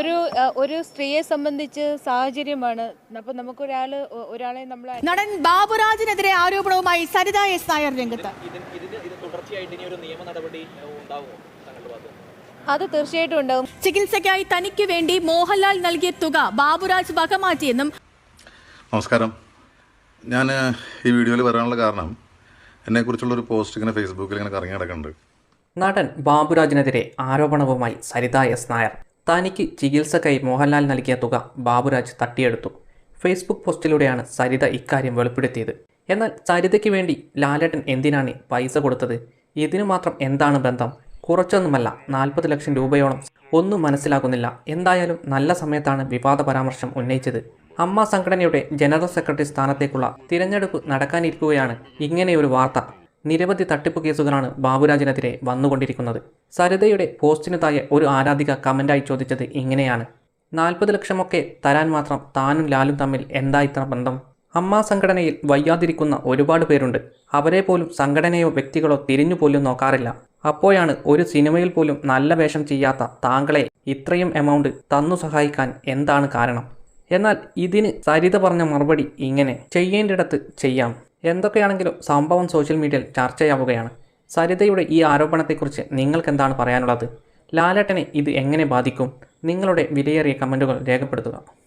ഒരു ഒരു സ്ത്രീയെ സംബന്ധിച്ച് സാഹചര്യമാണ്. അപ്പം നമുക്കൊരാൾ ഒരാളെ നമ്മൾ നടൻ ബാബുരാജിനെതിരെ ആരോപണവുമായി സരിത എസ് നായർ രംഗത്ത്. ഒരു അത് തീർച്ചയായിട്ടും ഉണ്ടാവും. ചികിത്സയ്ക്കായി തനിക്ക് വേണ്ടി മോഹൻലാൽ നൽകിയ തുക ബാബുരാജ് വകമാറ്റിയെന്നും നമസ്കാരം. ഞാൻ ഈ വീഡിയോയിൽ വരാനുള്ള കാരണം എന്നെക്കുറിച്ചുള്ളൊരു പോസ്റ്റ് ഇങ്ങനെ ഫേസ്ബുക്കിൽ ഇങ്ങനെ കറങ്ങി നടക്കുന്നുണ്ട്. നടൻ ബാബുരാജിനെതിരെ ആരോപണവുമായി സരിത എസ് നായർ. തനിക്ക് ചികിത്സക്കായി മോഹൻലാൽ നൽകിയ തുക ബാബുരാജ് തട്ടിയെടുത്തു. ഫേസ്ബുക്ക് പോസ്റ്റിലൂടെയാണ് സരിത ഇക്കാര്യം വെളിപ്പെടുത്തിയത്. എന്നാൽ സരിതയ്ക്ക് വേണ്ടി ലാലേട്ടൻ എന്തിനാണ് പൈസ കൊടുത്തത്? ഇതിനു മാത്രം എന്താണ് ബന്ധം? കുറച്ചൊന്നുമല്ല നാൽപ്പത് ലക്ഷം രൂപയോളം ഒന്നും മനസ്സിലാകുന്നില്ല. എന്തായാലും നല്ല സമയത്താണ് വിവാദ പരാമർശം ഉന്നയിച്ചത്. അമ്മ സംഘടനയുടെ ജനറൽ സെക്രട്ടറി സ്ഥാനത്തേക്കുള്ള തിരഞ്ഞെടുപ്പ് നടക്കാനിരിക്കുകയാണ് ഇങ്ങനെയൊരു വാർത്ത. നിരവധി തട്ടിപ്പ് കേസുകളാണ് ബാബുരാജിനെതിരെ വന്നുകൊണ്ടിരിക്കുന്നത്. സരിതയുടെ പോസ്റ്റിന് ഒരു ആരാധിക കമന്റായി ചോദിച്ചത് ഇങ്ങനെയാണ്. നാൽപ്പത് ലക്ഷമൊക്കെ തരാൻ മാത്രം താനും ലാലും തമ്മിൽ എന്താ ഇത്ര ബന്ധം? അമ്മ സംഘടനയിൽ വയ്യാതിരിക്കുന്ന ഒരുപാട് പേരുണ്ട്. അവരെ പോലും സംഘടനയോ വ്യക്തികളോ തിരിഞ്ഞു പോലും നോക്കാറില്ല. അപ്പോഴാണ് ഒരു സിനിമയിൽ പോലും നല്ല വേഷം ചെയ്യാത്ത താങ്കളെ ഇത്രയും എമൗണ്ട് തന്നു സഹായിക്കാൻ എന്താണ് കാരണം? എന്നാൽ ഇതിന് സരിത പറഞ്ഞ മറുപടി ഇങ്ങനെ ചെയ്യേണ്ടിടത്ത് ചെയ്യാം. എന്തൊക്കെയാണെങ്കിലും സംഭവം സോഷ്യൽ മീഡിയയിൽ ചർച്ചയാവുകയാണ്. സരിതയുടെ ഈ ആരോപണത്തെക്കുറിച്ച് നിങ്ങൾക്ക് എന്താണ് പറയാനുള്ളത്? ലാലേട്ടനെ ഇത് എങ്ങനെ ബാധിക്കും? നിങ്ങളുടെ വിലയേറിയ കമന്റുകൾ രേഖപ്പെടുത്തുക.